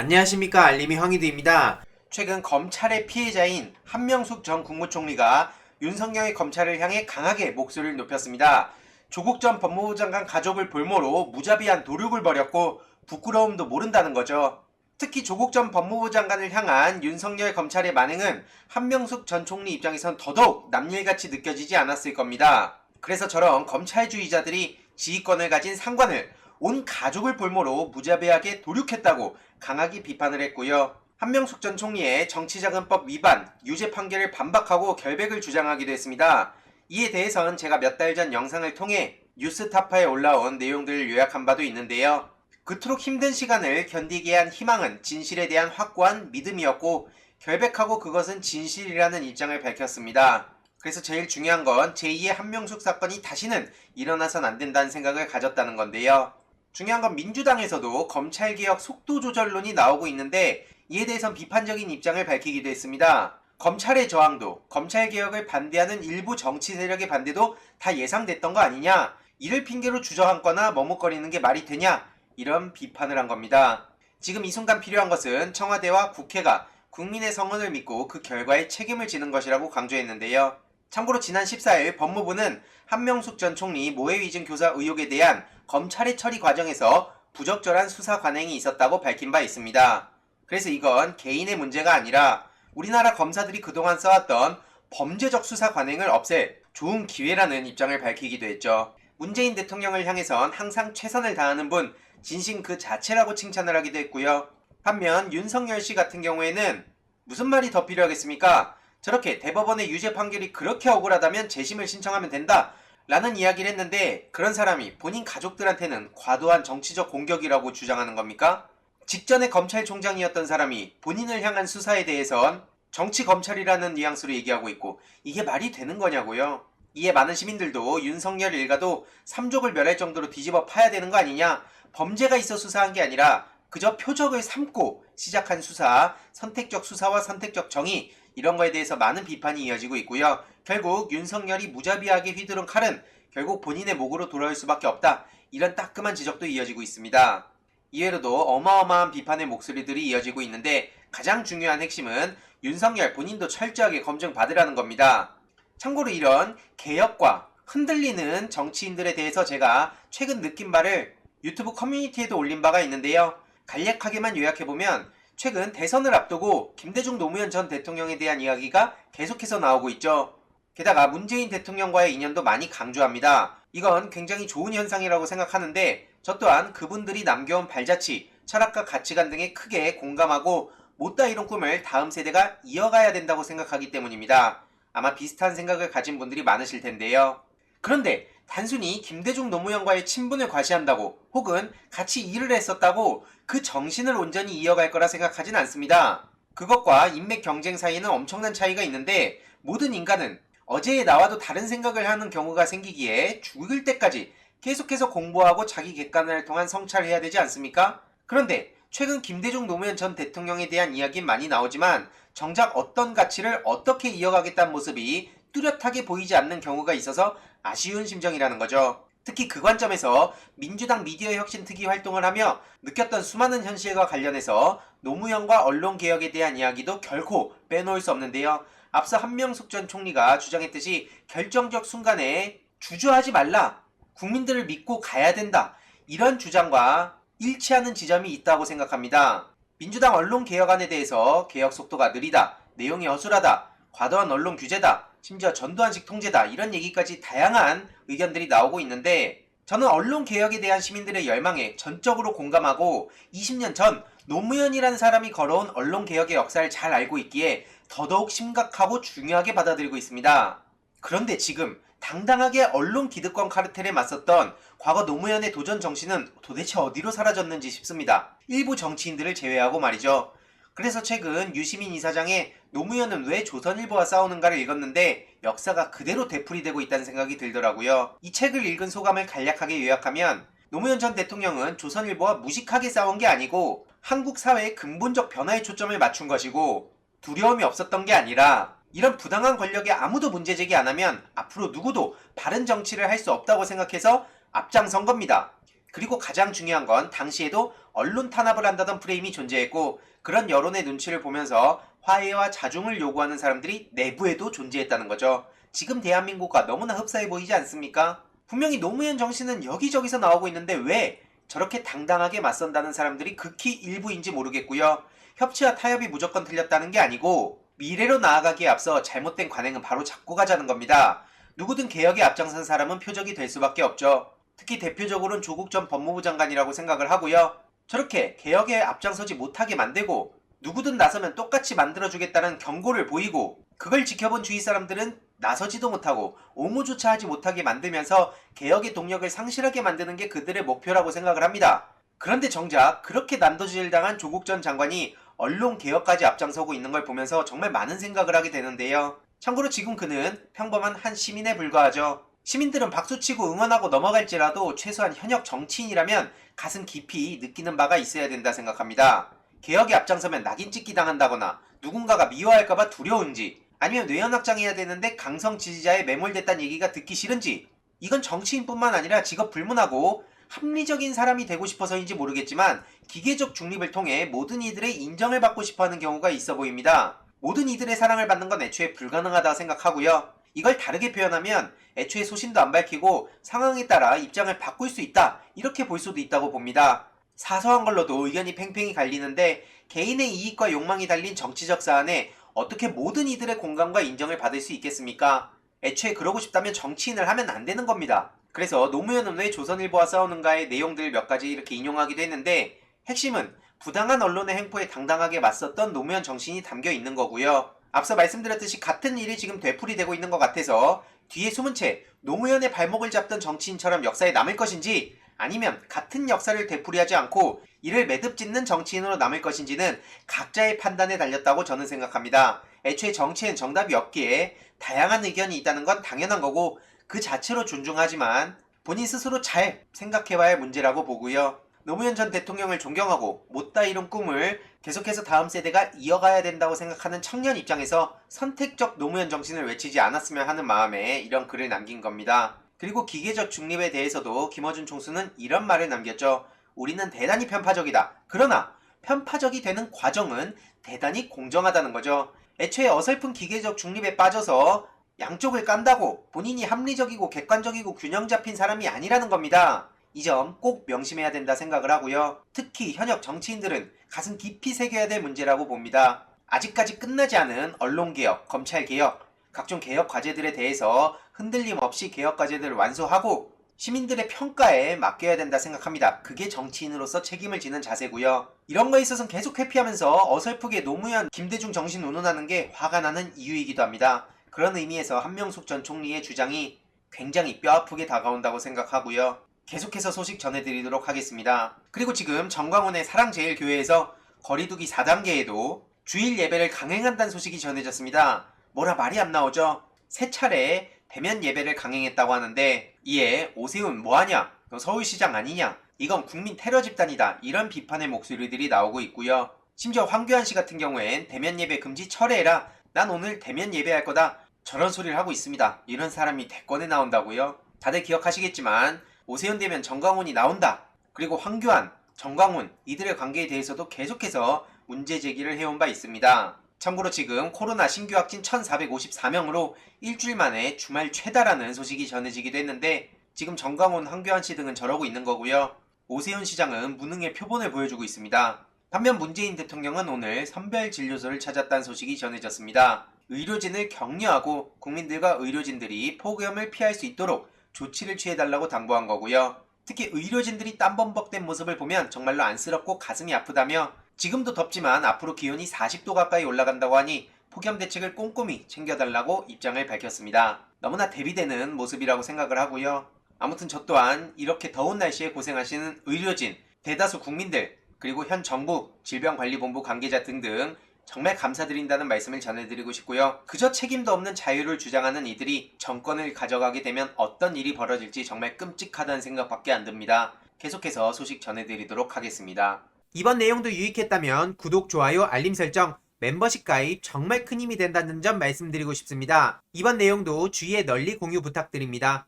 안녕하십니까 알림이 황희두입니다. 최근 검찰의 피해자인 한명숙 전 국무총리가 윤석열의 검찰을 향해 강하게 목소리를 높였습니다. 조국 전 법무부 장관 가족을 볼모로 무자비한 도륙을 벌였고 부끄러움도 모른다는 거죠. 특히 조국 전 법무부 장관을 향한 윤석열 검찰의 만행은 한명숙 전 총리 입장에선 더더욱 남일같이 느껴지지 않았을 겁니다. 그래서 저런 검찰주의자들이 지휘권을 가진 상관을 온 가족을 볼모로 무자비하게 도륙했다고 강하게 비판을 했고요. 한명숙 전 총리의 정치자금법 위반, 유죄 판결을 반박하고 결백을 주장하기도 했습니다. 이에 대해선 제가 몇 달 전 영상을 통해 뉴스타파에 올라온 내용들을 요약한 바도 있는데요. 그토록 힘든 시간을 견디게 한 희망은 진실에 대한 확고한 믿음이었고 결백하고 그것은 진실이라는 입장을 밝혔습니다. 그래서 제일 중요한 건 제2의 한명숙 사건이 다시는 일어나선 안 된다는 생각을 가졌다는 건데요. 중요한 건 민주당에서도 검찰개혁 속도 조절론이 나오고 있는데 이에 대해선 비판적인 입장을 밝히기도 했습니다. 검찰의 저항도, 검찰개혁을 반대하는 일부 정치 세력의 반대도 다 예상됐던 거 아니냐? 이를 핑계로 주저앉거나 머뭇거리는 게 말이 되냐? 이런 비판을 한 겁니다. 지금 이 순간 필요한 것은 청와대와 국회가 국민의 성원을 믿고 그 결과에 책임을 지는 것이라고 강조했는데요. 참고로 지난 14일 법무부는 한명숙 전 총리 모해위증 교사 의혹에 대한 검찰의 처리 과정에서 부적절한 수사 관행이 있었다고 밝힌 바 있습니다. 그래서 이건 개인의 문제가 아니라 우리나라 검사들이 그동안 써왔던 범죄적 수사 관행을 없앨 좋은 기회라는 입장을 밝히기도 했죠. 문재인 대통령을 향해선 항상 최선을 다하는 분, 진심 그 자체라고 칭찬을 하기도 했고요. 반면 윤석열 씨 같은 경우에는 무슨 말이 더 필요하겠습니까? 저렇게 대법원의 유죄 판결이 그렇게 억울하다면 재심을 신청하면 된다. 라는 이야기를 했는데 그런 사람이 본인 가족들한테는 과도한 정치적 공격이라고 주장하는 겁니까? 직전에 검찰총장이었던 사람이 본인을 향한 수사에 대해선 정치 검찰이라는 뉘앙스로 얘기하고 있고 이게 말이 되는 거냐고요. 이에 많은 시민들도 윤석열 일가도 삼족을 멸할 정도로 뒤집어 파야 되는 거 아니냐. 범죄가 있어 수사한 게 아니라 그저 표적을 삼고 시작한 수사, 선택적 수사와 선택적 정의 이런 거에 대해서 많은 비판이 이어지고 있고요. 결국 윤석열이 무자비하게 휘두른 칼은 결국 본인의 목으로 돌아올 수밖에 없다. 이런 따끔한 지적도 이어지고 있습니다. 이외로도 어마어마한 비판의 목소리들이 이어지고 있는데 가장 중요한 핵심은 윤석열 본인도 철저하게 검증받으라는 겁니다. 참고로 이런 개혁과 흔들리는 정치인들에 대해서 제가 최근 느낀 바를 유튜브 커뮤니티에도 올린 바가 있는데요. 간략하게만 요약해보면 최근 대선을 앞두고 김대중 노무현 전 대통령에 대한 이야기가 계속해서 나오고 있죠. 게다가 문재인 대통령과의 인연도 많이 강조합니다. 이건 굉장히 좋은 현상이라고 생각하는데 저 또한 그분들이 남겨온 발자취, 철학과 가치관 등에 크게 공감하고 못다 이룬 꿈을 다음 세대가 이어가야 된다고 생각하기 때문입니다. 아마 비슷한 생각을 가진 분들이 많으실 텐데요. 그런데 단순히 김대중 노무현과의 친분을 과시한다고 혹은 같이 일을 했었다고 그 정신을 온전히 이어갈 거라 생각하진 않습니다. 그것과 인맥 경쟁 사이에는 엄청난 차이가 있는데 모든 인간은 어제의 나와도 다른 생각을 하는 경우가 생기기에 죽을 때까지 계속해서 공부하고 자기 객관을 통한 성찰을 해야 되지 않습니까? 그런데 최근 김대중 노무현 전 대통령에 대한 이야기는 많이 나오지만 정작 어떤 가치를 어떻게 이어가겠다는 모습이 뚜렷하게 보이지 않는 경우가 있어서 아쉬운 심정이라는 거죠. 특히 그 관점에서 민주당 미디어 혁신 특위 활동을 하며 느꼈던 수많은 현실과 관련해서 노무현과 언론 개혁에 대한 이야기도 결코 빼놓을 수 없는데요. 앞서 한명숙 전 총리가 주장했듯이 결정적 순간에 주저하지 말라. 국민들을 믿고 가야 된다. 이런 주장과 일치하는 지점이 있다고 생각합니다. 민주당 언론 개혁안에 대해서 개혁 속도가 느리다, 내용이 어술하다, 과도한 언론 규제다, 심지어 전두환식 통제다 이런 얘기까지 다양한 의견들이 나오고 있는데 저는 언론 개혁에 대한 시민들의 열망에 전적으로 공감하고 20년 전 노무현이라는 사람이 걸어온 언론 개혁의 역사를 잘 알고 있기에 더더욱 심각하고 중요하게 받아들이고 있습니다. 그런데 지금 당당하게 언론 기득권 카르텔에 맞섰던 과거 노무현의 도전 정신은 도대체 어디로 사라졌는지 싶습니다. 일부 정치인들을 제외하고 말이죠. 그래서 최근 유시민 이사장의 노무현은 왜 조선일보와 싸우는가를 읽었는데 역사가 그대로 되풀이되고 있다는 생각이 들더라고요. 이 책을 읽은 소감을 간략하게 요약하면 노무현 전 대통령은 조선일보와 무식하게 싸운 게 아니고 한국 사회의 근본적 변화에 초점을 맞춘 것이고 두려움이 없었던 게 아니라 이런 부당한 권력에 아무도 문제 제기 안 하면 앞으로 누구도 바른 정치를 할 수 없다고 생각해서 앞장선 겁니다. 그리고 가장 중요한 건 당시에도 언론 탄압을 한다던 프레임이 존재했고 그런 여론의 눈치를 보면서 화해와 자중을 요구하는 사람들이 내부에도 존재했다는 거죠. 지금 대한민국과 너무나 흡사해 보이지 않습니까? 분명히 노무현 정신은 여기저기서 나오고 있는데 왜 저렇게 당당하게 맞선다는 사람들이 극히 일부인지 모르겠고요. 협치와 타협이 무조건 틀렸다는 게 아니고 미래로 나아가기에 앞서 잘못된 관행은 바로 잡고 가자는 겁니다. 누구든 개혁에 앞장선 사람은 표적이 될 수밖에 없죠. 특히 대표적으로는 조국 전 법무부 장관이라고 생각을 하고요. 저렇게 개혁에 앞장서지 못하게 만들고 누구든 나서면 똑같이 만들어주겠다는 경고를 보이고 그걸 지켜본 주위 사람들은 나서지도 못하고 옹호조차 하지 못하게 만들면서 개혁의 동력을 상실하게 만드는 게 그들의 목표라고 생각을 합니다. 그런데 정작 그렇게 난도질 당한 조국 전 장관이 언론 개혁까지 앞장서고 있는 걸 보면서 정말 많은 생각을 하게 되는데요. 참고로 지금 그는 평범한 한 시민에 불과하죠. 시민들은 박수치고 응원하고 넘어갈지라도 최소한 현역 정치인이라면 가슴 깊이 느끼는 바가 있어야 된다 생각합니다. 개혁에 앞장서면 낙인 찍기 당한다거나 누군가가 미워할까봐 두려운지 아니면 뇌연확장해야 되는데 강성 지지자에 매몰됐다는 얘기가 듣기 싫은지 이건 정치인뿐만 아니라 직업 불문하고 합리적인 사람이 되고 싶어서인지 모르겠지만 기계적 중립을 통해 모든 이들의 인정을 받고 싶어 하는 경우가 있어 보입니다. 모든 이들의 사랑을 받는 건 애초에 불가능하다 생각하고요. 이걸 다르게 표현하면 애초에 소신도 안 밝히고 상황에 따라 입장을 바꿀 수 있다 이렇게 볼 수도 있다고 봅니다. 사소한 걸로도 의견이 팽팽히 갈리는데 개인의 이익과 욕망이 달린 정치적 사안에 어떻게 모든 이들의 공감과 인정을 받을 수 있겠습니까? 애초에 그러고 싶다면 정치인을 하면 안 되는 겁니다. 그래서 노무현은 왜 조선일보와 싸우는가의 내용들을 몇 가지 이렇게 인용하기도 했는데 핵심은 부당한 언론의 행포에 당당하게 맞섰던 노무현 정신이 담겨 있는 거고요. 앞서 말씀드렸듯이 같은 일이 지금 되풀이되고 있는 것 같아서 뒤에 숨은 채 노무현의 발목을 잡던 정치인처럼 역사에 남을 것인지 아니면 같은 역사를 되풀이하지 않고 이를 매듭 짓는 정치인으로 남을 것인지는 각자의 판단에 달렸다고 저는 생각합니다. 애초에 정치엔 정답이 없기에 다양한 의견이 있다는 건 당연한 거고 그 자체로 존중하지만 본인 스스로 잘 생각해봐야 할 문제라고 보고요. 노무현 전 대통령을 존경하고 못다 이룬 꿈을 계속해서 다음 세대가 이어가야 된다고 생각하는 청년 입장에서 선택적 노무현 정신을 외치지 않았으면 하는 마음에 이런 글을 남긴 겁니다. 그리고 기계적 중립에 대해서도 김어준 총수는 이런 말을 남겼죠. 우리는 대단히 편파적이다. 그러나 편파적이 되는 과정은 대단히 공정하다는 거죠. 애초에 어설픈 기계적 중립에 빠져서 양쪽을 깐다고 본인이 합리적이고 객관적이고 균형 잡힌 사람이 아니라는 겁니다. 이 점 꼭 명심해야 된다 생각을 하고요. 특히 현역 정치인들은 가슴 깊이 새겨야 될 문제라고 봅니다. 아직까지 끝나지 않은 언론개혁, 검찰개혁, 각종 개혁 과제들에 대해서 흔들림 없이 개혁 과제들을 완수하고 시민들의 평가에 맡겨야 된다 생각합니다. 그게 정치인으로서 책임을 지는 자세고요. 이런 거에 있어서는 계속 회피하면서 어설프게 노무현, 김대중 정신 운운하는 게 화가 나는 이유이기도 합니다. 그런 의미에서 한명숙 전 총리의 주장이 굉장히 뼈아프게 다가온다고 생각하고요. 계속해서 소식 전해드리도록 하겠습니다. 그리고 지금 정광훈의 사랑제일교회에서 거리두기 4단계에도 주일 예배를 강행한다는 소식이 전해졌습니다. 뭐라 말이 안 나오죠? 세 차례 대면 예배를 강행했다고 하는데 이에 오세훈 뭐하냐? 너 서울시장 아니냐? 이건 국민 테러 집단이다. 이런 비판의 목소리들이 나오고 있고요. 심지어 황교안 씨 같은 경우엔 대면 예배 금지 철회해라. 난 오늘 대면 예배할 거다. 저런 소리를 하고 있습니다. 이런 사람이 대권에 나온다고요? 다들 기억하시겠지만 오세훈 되면 정광훈이 나온다. 그리고 황교안, 정광훈 이들의 관계에 대해서도 계속해서 문제 제기를 해온 바 있습니다. 참고로 지금 코로나 신규 확진 1,454명으로 일주일 만에 주말 최다라는 소식이 전해지기도 했는데 지금 정광훈, 황교안 씨 등은 저러고 있는 거고요. 오세훈 시장은 무능의 표본을 보여주고 있습니다. 반면 문재인 대통령은 오늘 선별 진료소를 찾았다는 소식이 전해졌습니다. 의료진을 격려하고 국민들과 의료진들이 폭염을 피할 수 있도록 조치를 취해달라고 당부한 거고요. 특히 의료진들이 땀범벅된 모습을 보면 정말로 안쓰럽고 가슴이 아프다며 지금도 덥지만 앞으로 기온이 40도 가까이 올라간다고 하니 폭염 대책을 꼼꼼히 챙겨달라고 입장을 밝혔습니다. 너무나 대비되는 모습이라고 생각을 하고요. 아무튼 저 또한 이렇게 더운 날씨에 고생하시는 의료진, 대다수 국민들, 그리고 현 정부, 질병관리본부 관계자 등등 정말 감사드린다는 말씀을 전해드리고 싶고요. 그저 책임도 없는 자유를 주장하는 이들이 정권을 가져가게 되면 어떤 일이 벌어질지 정말 끔찍하다는 생각밖에 안 듭니다. 계속해서 소식 전해드리도록 하겠습니다. 이번 내용도 유익했다면 구독, 좋아요, 알림 설정, 멤버십 가입 정말 큰 힘이 된다는 점 말씀드리고 싶습니다. 이번 내용도 주위에 널리 공유 부탁드립니다.